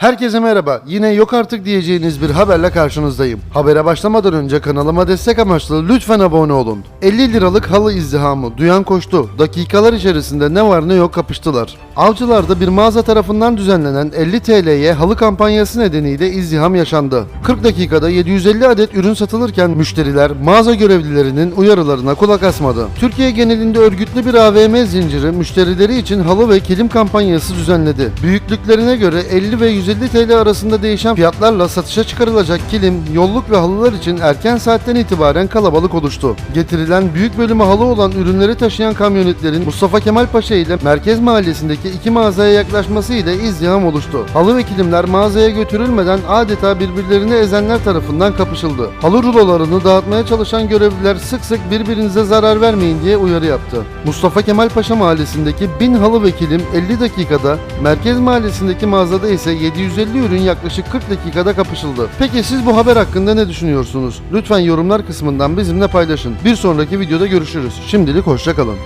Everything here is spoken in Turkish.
Herkese merhaba. Yine yok artık diyeceğiniz bir haberle karşınızdayım. Habere başlamadan önce kanalıma destek amaçlı lütfen abone olun. 50 liralık halı izdihamı duyan koştu. Dakikalar içerisinde ne var ne yok kapıştılar. Avcılar'da bir mağaza tarafından düzenlenen 50 TL'ye halı kampanyası nedeniyle izdiham yaşandı. 40 dakikada 750 adet ürün satılırken müşteriler mağaza görevlilerinin uyarılarına kulak asmadı. Türkiye genelinde örgütlü bir AVM zinciri müşterileri için halı ve kilim kampanyası düzenledi. Büyüklüklerine göre 50 ve 150 TL arasında değişen fiyatlarla satışa çıkarılacak kilim, yolluk ve halılar için erken saatten itibaren kalabalık oluştu. Getirilen büyük bölümü halı olan ürünleri taşıyan kamyonetlerin Mustafa Kemal Paşa ile Merkez Mahallesi'ndeki iki mağazaya yaklaşması ile izdiham oluştu. Halı ve kilimler mağazaya götürülmeden adeta birbirlerini ezenler tarafından kapışıldı. Halı rulolarını dağıtmaya çalışan görevliler sık sık birbirinize zarar vermeyin diye uyarı yaptı. Mustafa Kemal Paşa Mahallesi'ndeki 1000 halı ve kilim 50 dakikada, Merkez Mahallesi'ndeki mağazada ise 750 ürün yaklaşık 40 dakikada kapışıldı. Peki siz bu haber hakkında ne düşünüyorsunuz? Lütfen yorumlar kısmından bizimle paylaşın. Bir sonraki videoda görüşürüz. Şimdilik hoşçakalın.